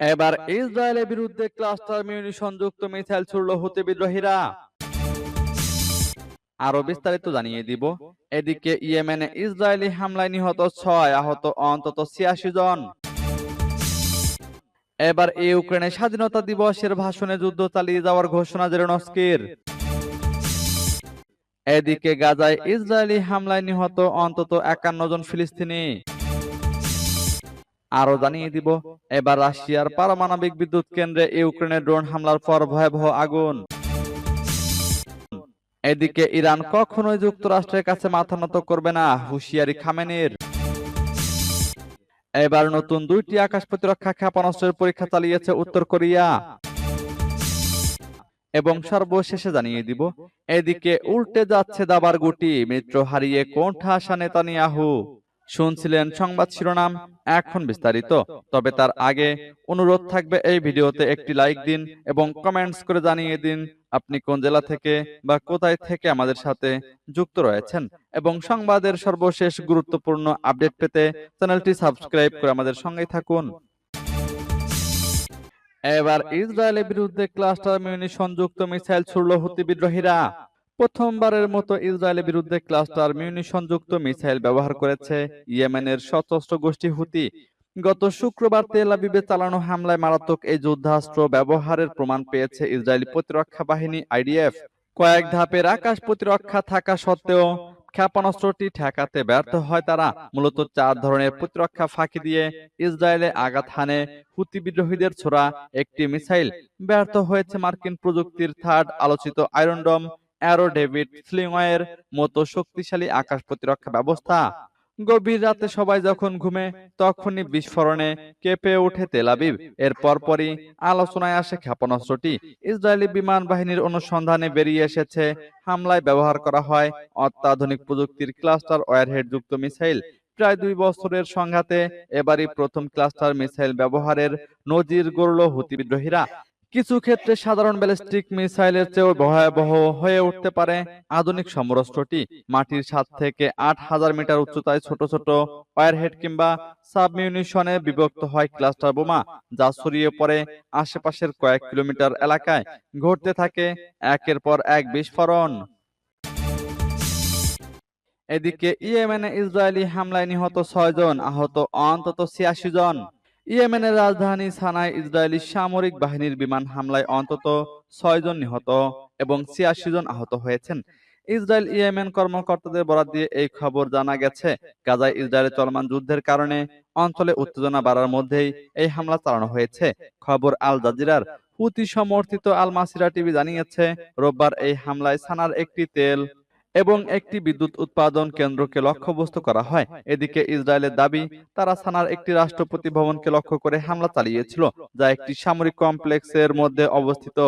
এবার ইসরায়েলের বিরুদ্ধে ক্লাস্টার মিউনিশন যুক্ত মিসাইল ছুড়ল হুতি বিদ্রোহীরা। আরও বিস্তারিত জানিয়ে দিব। এদিকে ইয়েমেনে ইসরায়েলি হামলায় নিহত ছয় আহত, অন্তত ছিয়াশি জন। এবার ইউক্রেনের স্বাধীনতা দিবসের ভাষণে যুদ্ধ চালিয়ে যাওয়ার ঘোষণা জেরনস্কির এদিকে গাজায় ইসরায়েলি হামলায় নিহত অন্তত একান্ন জন ফিলিস্তিনি। আরও জানিয়ে দিব, এবার রাশিয়ার পারমাণবিক বিদ্যুৎ কেন্দ্রে ইউক্রেনের ড্রোন হামলার পর ভয়াবহ আগুন। এদিকে ইরান কখনোই যুক্তরাষ্ট্রের কাছে মাথা নত করবে না, হুঁশিয়ারি খামেনির। এবার নতুন দুইটি আকাশ প্রতিরক্ষা ক্ষেপণাস্ত্রের পরীক্ষা চালিয়েছে উত্তর কোরিয়া। এবং সর্বশেষে জানিয়ে দিব, এদিকে উল্টে যাচ্ছে দাবার গুটি, মিত্র হারিয়ে কোণঠা আসা নেতানিয়াহু। শুনছিলেন সংবাদ শিরোনাম, এখন বিস্তারিত। তবে তার আগে অনুরোধ থাকবে এই ভিডিওতে একটি লাইক দিন এবং কমেন্টস করে জানিয়ে দিন আপনি কোন জেলা থেকে বা কোথায় থেকে আমাদের সাথে যুক্ত রয়েছেন। এবং সংবাদের সর্বশেষ গুরুত্বপূর্ণ আপডেট পেতে চ্যানেলটি সাবস্ক্রাইব করে আমাদের সঙ্গেই থাকুন। এবার ইসরায়েলের বিরুদ্ধে ক্লাস্টার মিউনিশন যুক্ত মিসাইল ছুড়ল হুতি বিদ্রোহীরা। প্রথমবারের মতো ইসরায়েলের বিরুদ্ধে ক্লাস্টার মিউনিশন যুক্ত মিসাইল ব্যবহার করেছে ইয়েমেনের সশস্ত্র গোষ্ঠী হুতি। গত শুক্রবার তেল আবিবে চালানো হামলায় মারাত্মক এই যুদ্ধাস্ত্র ব্যবহারের প্রমাণ পেয়েছে ইসরায়েলি প্রতিরক্ষা বাহিনী আইডিএফ। কয়েক ধাপের আকাশ প্রতিরক্ষা থাকা সত্ত্বেও ক্ষেপণাস্ত্রটি ঠেকাতে ব্যর্থ হয় তারা। মূলত চার ধরনের প্রতিরক্ষা ফাঁকি দিয়ে ইসরায়েলে আঘাত হানে হুতি বিদ্রোহীদের ছোড়া একটি মিসাইল। ব্যর্থ হয়েছে মার্কিন প্রযুক্তির থার্ড আলোচিত আয়রনডম অ্যারো ডেভিড স্লিংয়ের মতো শক্তিশালী আকাশ প্রতিরক্ষা ব্যবস্থা। গভীর রাতে সবাই যখন ঘুমে, তখনই বিস্ফোরণে কেঁপে ওঠে তেলাবিব এর পরপরই আলোচনায় আসে ক্ষেপণাস্ত্রটি। ইসরায়েলি বিমান বাহিনীর অনুসন্ধানে বেরিয়ে এসেছে। হামলায় ব্যবহার করা হয় অত্যাধুনিক প্রযুক্তির ক্লাস্টার ওয়ারহেড যুক্ত মিসাইল। প্রায় দুই বছরের সংঘাতে এবারই প্রথম ক্লাস্টার মিসাইল ব্যবহারের নজির গড়ল হুতি বিদ্রোহীরা। কিছু ক্ষেত্রে সাধারণ ব্যালিস্টিক মিসাইলের চেয়েও ভয়াবহ হয়ে উঠতে পারে আধুনিক সমরাস্ত্রটি। মাটির সাত থেকে আট হাজার মিটার উচ্চতায় ছোট ছোট ওয়ারহেড কিংবা সাবমিউনিশনে বিভক্ত হয় ক্লাস্টার বোমা, যা ছড়িয়ে পড়ে আশেপাশের কয়েক কিলোমিটার এলাকায়। ঘটতে থাকে একের পর এক বিস্ফোরণ। এদিকে ইয়েমেনে ইসরায়েলি হামলায় নিহত ছয় জন আহত অন্তত ছিয়াশি জন। ইয়েমেনের রাজধানী সানায় ইসরায়েলি সামরিক বাহিনীর বিমান হামলায় অন্তত ছয় জন নিহত এবং ছিয়াশি জন আহত হয়েছেন। ইসরায়েল ইয়েমেন কর্মকর্তাদের বরাদ দিয়ে এই খবর জানা গেছে। গাজায় ইসরায়েলের চলমান যুদ্ধের কারণে অঞ্চলে উত্তেজনা বাড়ার মধ্যেই এই হামলা চালানো হয়েছে। খবর আল জাজিরার। হুতি সমর্থিত আল মাসিরা টিভি জানিয়েছে, রোববার এই হামলায় সানার একটি তেল এবং একটি বিদ্যুৎ উৎপাদন কেন্দ্রকে লক্ষ্যবস্তু করা হয়। এদিকে ইসরায়েলের দাবি, তারা সানার একটি রাষ্ট্রপতি ভবনকে লক্ষ্য করে হামলা চালিয়েছিল, যা একটি সামরিক কমপ্লেক্সের মধ্যে অবস্থিত।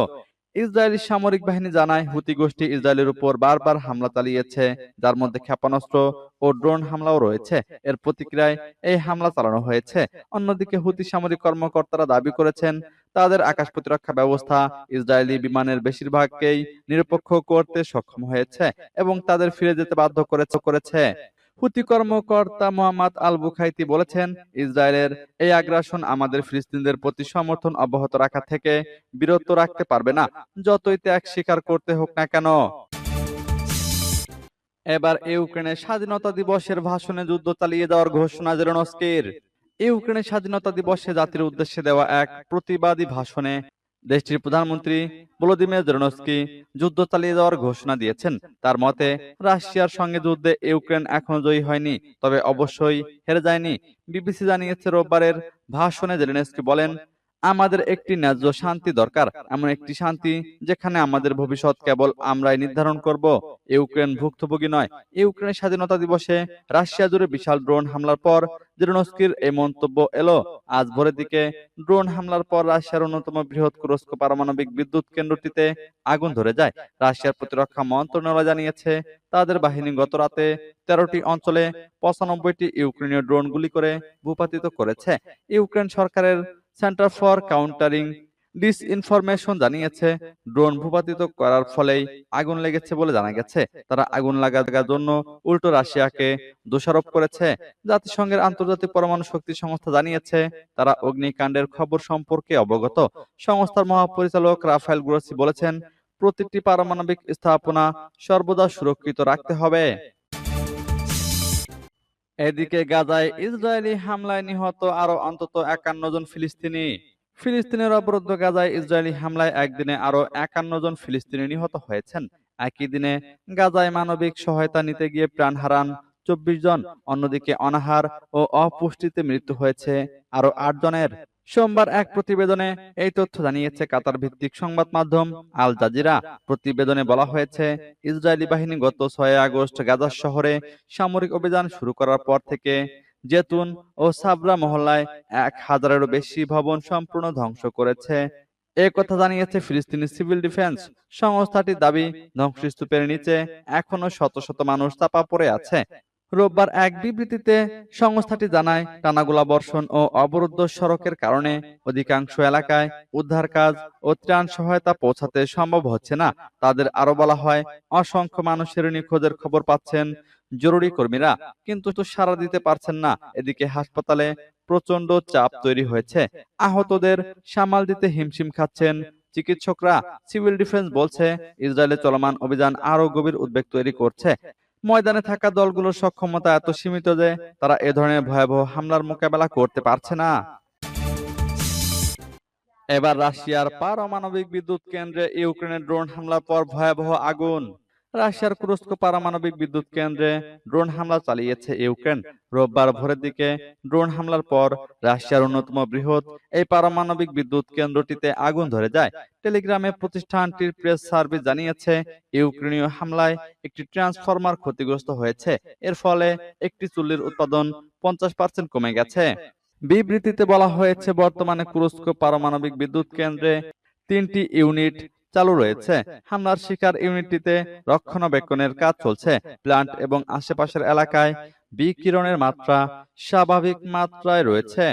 ইসরায়েলি সামরিক বাহিনী জানায়, হুতি গোষ্ঠী ইসরায়েলের উপর বারবার হামলা চালিয়েছে, যার মধ্যে ক্ষেপণাস্ত্র ও ড্রোন হামলাও রয়েছে। এর প্রতিক্রিয়ায় এই হামলা চালানো হয়েছে। অন্যদিকে হুতি সামরিক কর্মকর্তারা দাবি করেছেন, তাদের আকাশ প্রতিরক্ষা ব্যবস্থা ইসরায়েলি বিমানের বেশিরভাগকেই নিরপেক্ষ করতে সক্ষম হয়েছে এবং তাদের ফিরে যেতে বাধ্য করেছে। করেছে হুতি কর্মকর্তা মোহাম্মদ আল বুখাইতি বলেছেন, ইসরায়েলের এই আগ্রাসন আমাদের ফিলিস্তিনদের প্রতি সমর্থন অব্যাহত রাখা থেকে বিরত রাখতে পারবে না, যতই ত্যাগ স্বীকার করতে হোক না কেন। এবার ইউক্রেনের স্বাধীনতা দিবসের ভাষণে যুদ্ধ চালিয়ে যাওয়ার ঘোষণা জেরনস্কির ইউক্রেনের স্বাধীনতা দিবসে জাতির উদ্দেশ্যে দেওয়া এক প্রতিবাদী ভাষণে দেশটির প্রধানমন্ত্রী ভলোদিমির জেরনস্কি যুদ্ধ চালিয়ে যাওয়ার ঘোষণা দিয়েছেন। তার মতে, রাশিয়ার সঙ্গে যুদ্ধে ইউক্রেন এখনও জয়ী হয়নি, তবে অবশ্যই হেরে যায়নি। বিবিসি জানিয়েছে রোববারের ভাষণে জেলেনস্কি বলেন আমাদের একটি ন্যায্য শান্তি দরকার, এমন একটি শান্তি যেখানে আমাদের ভবিষ্যৎ কেবল আমরাই নির্ধারণ করব। ইউক্রেন ভুক্তভোগী নয়, ইউক্রেনের স্বাধীনতা দিবসে রাশিয়া জুড়ে বিশাল ড্রোন হামলার পর জেরনস্কির এই মন্তব্য এলো। আজ ভোরের দিকে ড্রোন হামলার পর রাশিয়ার অন্যতম বৃহৎ কুরস্ক পারমাণবিক বিদ্যুৎ কেন্দ্রটিতে আগুন ধরে যায়। রাশিয়ার প্রতিরক্ষা মন্ত্রণালয় জানিয়েছে, তাদের বাহিনী গত রাতে তেরোটি অঞ্চলে পঁচানব্বইটি ইউক্রেনীয় ড্রোন গুলি করে ভূপাতিত করেছে। ইউক্রেন সরকারের সেন্টার ফর কাউন্টারিং ডিসইনফরমেশন জানিয়েছে ড্রোন ভূপাতিত করার ফলেই আগুন লেগেছে বলে জানা গেছে। তারা আগুন লাগার জন্য উল্টো রাশিয়াকে দোষারোপ করেছে। জাতিসংঘের আন্তর্জাতিক পরমাণু শক্তি সংস্থা জানিয়েছে, তারা অগ্নিকাণ্ডের খবর সম্পর্কে অবগত। সংস্থার মহাপরিচালক রাফায়েল গ্রোসি বলেছেন, প্রতিটি পারমাণবিক স্থাপনা সর্বদা সুরক্ষিত রাখতে হবে। এদিকে গাজায় ইসরায়েলি হামলায় নিহত আরও অন্তত একান্ন জন ফিলিস্তিনি। ফিলিস্তিনের অবরুদ্ধ গাজায় ইসরায়েলি হামলায় একদিনে আরও একান্ন জন ফিলিস্তিনি নিহত হয়েছেন। একই দিনে গাজায় মানবিক সহায়তা নিতে গিয়ে প্রাণ হারান চব্বিশ জন। অন্যদিকে অনাহার ও অপুষ্টিতে মৃত্যু হয়েছে আরও আট জনের। সোমবার এক প্রতিবেদনে এই তথ্য জানিয়েছে কাতার ভিত্তিক সংবাদ মাধ্যম আল জাজিরা। প্রতিবেদনে বলা হয়েছে, ইসরায়েলি বাহিনী গত ছয় আগস্ট গাজা শহরে সামরিক অভিযান শুরু করার পর থেকে জেতুন ও সাবরা মহল্লায় এক হাজারেরও বেশি ভবন সম্পূর্ণ ধ্বংস করেছে। এ কথা জানিয়েছে ফিলিস্তিনি সিভিল ডিফেন্স। সংস্থাটির দাবি, ধ্বংসস্তূপের নিচে এখনও শত শত মানুষ চাপা পড়ে আছে। রোববার এক বিবৃতিতে সংস্থাটি জানায় টানাগোলা বর্ষণ ও অবরুদ্ধ সড়কের কারণে অধিকাংশ এলাকায় উদ্ধার কাজ ও ত্রাণ সহায়তা পৌঁছাতে সম্ভব হচ্ছে না। তাদের আরও বলা হয়, অসংখ্য মানুষের নিখোঁজের খবর পাচ্ছেন জরুরি কর্মীরা, কিন্তু তো সাড়া দিতে পারছেন না। এদিকে হাসপাতালে প্রচণ্ড চাপ তৈরি হয়েছে। আহতদের সামাল দিতে হিমশিম খাচ্ছেন চিকিৎসকরা। সিভিল ডিফেন্স বলছে, ইসরায়েলে চলমান অভিযান আরও গভীর উদ্বেগ তৈরি করছে। ময়দানে থাকা দলগুলোর সক্ষমতা এত সীমিত যে তারা এ ধরনের ভয়াবহ হামলার মোকাবেলা করতে পারছে না। এবার রাশিয়ার পারমাণবিক বিদ্যুৎ কেন্দ্রে ইউক্রেনের ড্রোন হামলার পর ভয়াবহ আগুন। রাশিয়ার কুরস্ক পারমাণবিক বিদ্যুৎ কেন্দ্রে ড্রোন হামলা চালিয়েছে ইউক্রেন। রোববার ভোরের দিকে ড্রোন হামলার পর রাশিয়ার অন্যতম বৃহৎ এই পারমাণবিক বিদ্যুৎ কেন্দ্রটিতে আগুন ধরে যায়। টেলিগ্রামে প্রতিষ্ঠানটির প্রেস সার্ভিস জানিয়েছে, ইউক্রেনীয় হামলায় একটি ট্রান্সফরমার ক্ষতিগ্রস্ত হয়েছে। এর ফলে একটি চুল্লির উৎপাদন পঞ্চাশ পার্সেন্ট কমে গেছে। বিবৃতিতে বলা হয়েছে, বর্তমানে কুরস্ক পারমাণবিক বিদ্যুৎ কেন্দ্রে তিনটি ইউনিট চালু রয়েছে। হামলার শিকার ইউনিটটিতে রক্ষণাবেক্ষণের কাজ চলছে। প্ল্যান্ট এবং আশেপাশের এলাকায় বিকিরণের মাত্রা স্বাভাবিক মাত্রায় রয়েছে।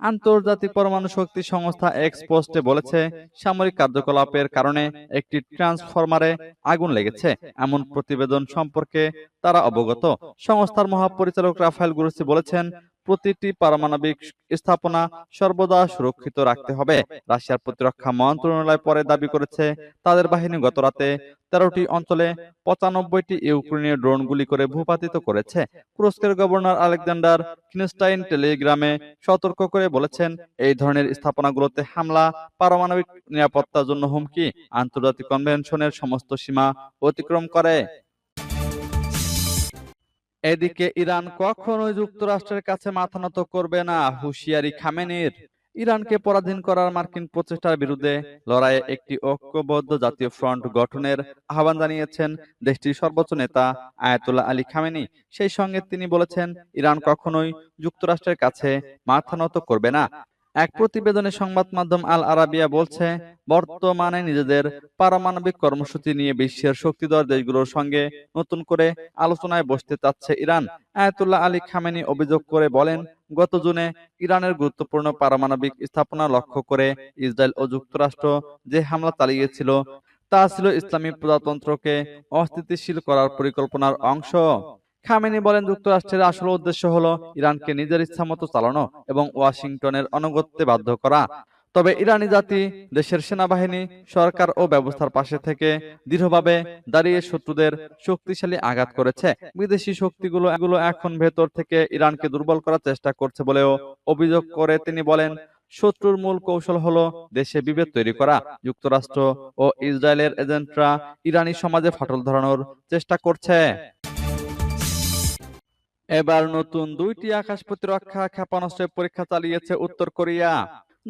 আন্তর্জাতিক পরমাণু শক্তি সংস্থা এক্স পোস্টে বলেছে সামরিক কার্যকলাপের কারণে একটি ট্রান্সফরমারে আগুন লেগেছে। এমন প্রতিবেদন সম্পর্কে তারা অবগত। সংস্থার মহাপরিচালক রাফায়েল গুরুসি বলেছেন প্রতিটি পারমাণবিক স্থাপনা সর্বদা সুরক্ষিত রাখতে হবে। রাশিয়ার প্রতিরক্ষা মন্ত্রণালয় পরে দাবি করেছে, তাদের বাহিনী গতরাতে তেরোটি অঞ্চলে পঁচানব্বইটি ইউক্রেনীয় ড্রোন গুলি করে ভূপাতিত করেছে। তুরস্কের গভর্নর আলেকজান্ডার কিনস্টাইন টেলিগ্রামে সতর্ক করে বলেছেন, এই ধরনের স্থাপনাগুলোতে হামলা, পারমাণবিক নিরাপত্তার জন্য হুমকি, আন্তর্জাতিক কনভেনশনের সমস্ত সীমা অতিক্রম করে। এদিকে ইরান কখনোই যুক্তরাষ্ট্রের কাছে মাথা নত করবে না হুঁশিয়ারি খামেনির। ইরানকে পরাধীন করার মার্কিন প্রচেষ্টার বিরুদ্ধে লড়াইয়ে একটি ঐক্যবদ্ধ জাতীয় ফ্রন্ট গঠনের আহ্বান জানিয়েছেন দেশটির সর্বোচ্চ নেতা আয়াতুল্লাহ আলী খামেনি। সেই সঙ্গে তিনি বলেছেন ইরান কখনোই যুক্তরাষ্ট্রের কাছে মাথা নত করবে না। এক প্রতিবেদনে সংবাদ মাধ্যম আল আরাবিয়া বলছে, বর্তমানে নিজেদের পারমাণবিক কর্মসূচি নিয়ে বিশ্বের শক্তিধর দেশগুলোর সঙ্গে নতুন করে আলোচনায় বসতে চাচ্ছে ইরান। আয়াতুল্লাহ আলী খামেনি অভিযোগ করে বলেন, গত জুনে ইরানের গুরুত্বপূর্ণ পারমাণবিক স্থাপনা লক্ষ্য করে ইসরায়েল ও যুক্তরাষ্ট্র যে হামলা চালিয়েছিল, তা ছিল ইসলামী প্রজাতন্ত্রকে অস্থিতিশীল করার পরিকল্পনার অংশ। খামেনি বলেন যুক্তরাষ্ট্রের আসল উদ্দেশ্য হলো ইরানকে নিজের ইচ্ছামতো চালানো এবং ওয়াশিংটনের অনুগত্যে বাধ্য করা। তবে ইরানি জাতি, দেশের সেনাবাহিনী, সরকার ও ব্যবস্থার পাশে থেকে দৃঢ়ভাবে দাঁড়িয়ে শত্রুদের শক্তিশালী আঘাত করেছে। বিদেশি শক্তিগুলো এগুলো এখন ভেতর থেকে ইরানকে দুর্বল করার চেষ্টা করছে বলেও অভিযোগ করে তিনি বলেন, শত্রুর মূল কৌশল হলো দেশে বিভেদ তৈরি করা। যুক্তরাষ্ট্র ও ইসরায়েলের এজেন্টরা ইরানি সমাজে ফাটল ধরানোর চেষ্টা করছে। এবার নতুন দুইটি আকাশ প্রতিরক্ষা ক্ষেপণাস্ত্রের পরীক্ষা চালিয়েছে উত্তর কোরিয়া।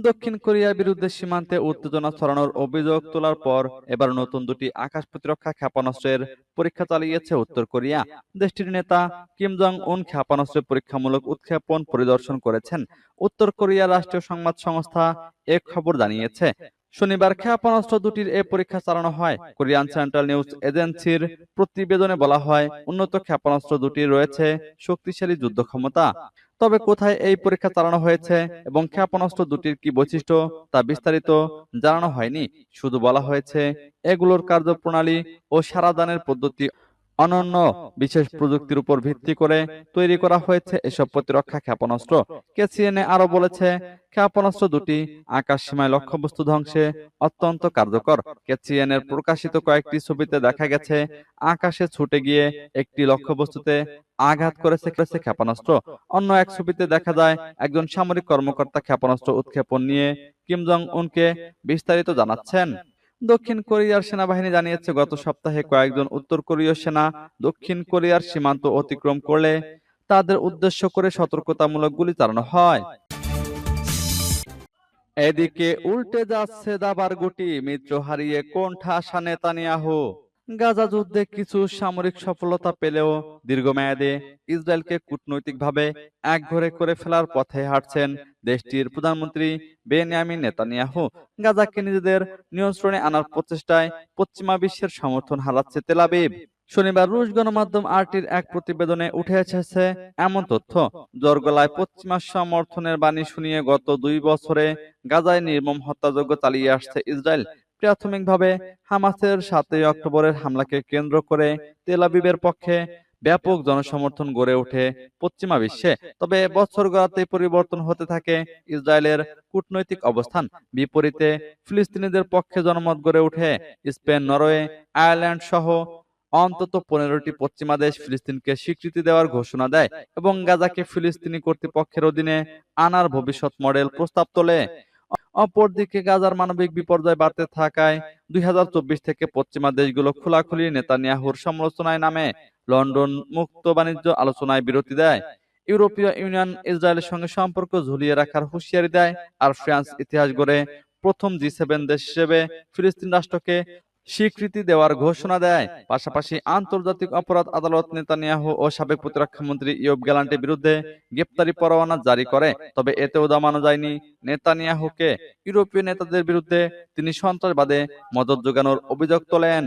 দক্ষিণ কোরিয়ার বিরুদ্ধে সীমান্তে উত্তেজনা ছড়ানোর অভিযোগ তোলার পর এবার নতুন দুটি আকাশ প্রতিরক্ষা ক্ষেপণাস্ত্রের পরীক্ষা চালিয়েছে উত্তর কোরিয়া। দেশটির নেতা কিম জং উন ক্ষেপণাস্ত্রের পরীক্ষামূলক উৎক্ষেপণ পরিদর্শন করেছেন। উত্তর কোরিয়ার রাষ্ট্রীয় সংবাদ সংস্থা এ খবর জানিয়েছে। শনিবার ক্ষেপণাস্ত্র দুটির এ পরীক্ষা চালানো হয়। কোরিয়ান সেন্ট্রাল নিউজ এজেন্সির প্রতিবেদনে বলা হয়, উন্নত ক্ষেপণাস্ত্র দুটি রয়েছে শক্তিশালী যুদ্ধ ক্ষমতা। তবে কোথায় এই পরীক্ষা চালানো হয়েছে এবং ক্ষেপণাস্ত্র দুটির কি বৈশিষ্ট্য তা বিস্তারিত জানানো হয়নি। শুধু বলা হয়েছে, এগুলোর কার্যপ্রণালী ও সারাদানের পদ্ধতি অনন্য বিশেষ প্রযুক্তির উপর ভিত্তি করে তৈরি করা হয়েছে এসব প্রতিরক্ষা ক্ষেপণাস্ত্র। কেসিএনএ আরও বলেছে, ক্ষেপণাস্ত্র দুটি আকাশ সীমায় লক্ষ্যবস্তু ধ্বংসে অত্যন্ত কার্যকর। কেসিএন এর প্রকাশিত কয়েকটি ছবিতে দেখা গেছে, আকাশে ছুটে গিয়ে একটি লক্ষ্যবস্তুতে আঘাত করেছে করেছে ক্ষেপণাস্ত্র। অন্য এক ছবিতে দেখা যায়, একজন সামরিক কর্মকর্তা ক্ষেপণাস্ত্র উৎক্ষেপণ নিয়ে কিম জং উনকে বিস্তারিত জানাচ্ছেন। দক্ষিণ কোরিয়ার সেনাবাহিনী জানিয়েছে, গত সপ্তাহে কয়েকজন উত্তর কোরীয় সেনা দক্ষিণ কোরিয়ার সীমান্ত অতিক্রম করলে তাদের উদ্দেশ্য করে সতর্কতামূলক গুলি চালানো হয়। এদিকে উল্টে যাচ্ছে দাবার গুটি, মিত্র হারিয়ে কোণঠা নেতানিয়াহু? গাজা যুদ্ধে কিছু সামরিক সফলতা পেলেও দীর্ঘমেয়াদে ইসরায়েলকে কূটনৈতিকভাবে একঘরে করে ফেলার পথে হাঁটছেন দেশটির প্রধানমন্ত্রী বেনিয়ামিন নেতানিয়াহু। গাজাকে নিজেদের নিয়ন্ত্রণে আনার প্রচেষ্টায় পশ্চিমা বিশ্বের সমর্থন হারাচ্ছে তেলাবিব শনিবার রুশ গণমাধ্যম আরটির এক প্রতিবেদনে উঠে এসেছে এমন তথ্য জর্গলায় পশ্চিমা সমর্থনের বাণী শুনিয়ে গত দুই বছরে গাজায় নির্মম হত্যাযজ্ঞ চালিয়ে আসছে ইসরায়েল। প্রাথমিকভাবে হামাসের সাতই অক্টোবরের হামলাকে কেন্দ্র করে তেল আবিবের পক্ষে ব্যাপক জনসমর্থন গড়ে ওঠে পশ্চিমা বিশ্বে। তবে বছর গড়াতে পরিবর্তন হতে থাকে ইসরায়েলের কূটনৈতিক অবস্থান। বিপরীতে ফিলিস্তিনিদের পক্ষে জনমত গড়ে ওঠে স্পেন, নরওয়ে, আয়ারল্যান্ড সহ অন্তত পনেরোটি পশ্চিমা দেশ ফিলিস্তিনকে স্বীকৃতি দেওয়ার ঘোষণা দেয় এবং গাজাকে ফিলিস্তিনি কর্তৃপক্ষের অধীনে আনার ভবিষ্যৎ মডেল প্রস্তাব তোলে। অপরদিকে গাজার মানবিক বিপর্যয় বাড়তে থাকায় দুই থেকে পশ্চিমা দেশগুলো খোলাখুলি নেতানিয়াহুর সমালোচনায় নামে। লন্ডন মুক্ত বাণিজ্য আলোচনায় বিরতি দেয়। ইউরোপীয় ইউনিয়ন ইসরায়েলের সঙ্গে সম্পর্ক ঝুলিয়ে রাখার হুঁশিয়ারি দেয়। আর ফ্রান্স ইতিহাস গড়ে প্রথম জি সেভেন দেশ হিসেবে ফিলিস্তিন রাষ্ট্রকে স্বীকৃতি দেওয়ার ঘোষণা দেয়। পাশাপাশি আন্তর্জাতিক অপরাধ আদালত নেতানিয়াহু ও সাবেক প্রতিরক্ষা মন্ত্রী ইয়ব গ্যালান্টের বিরুদ্ধে গ্রেপ্তারি পরোয়ানা জারি করে, তবে এতেও দমানো যায়নি। নেতানিয়াহুকে ইউরোপীয় নেতাদের বিরুদ্ধে তিনি সন্ত্রাসবাদে মদত যোগানোর অভিযোগ তোলেন।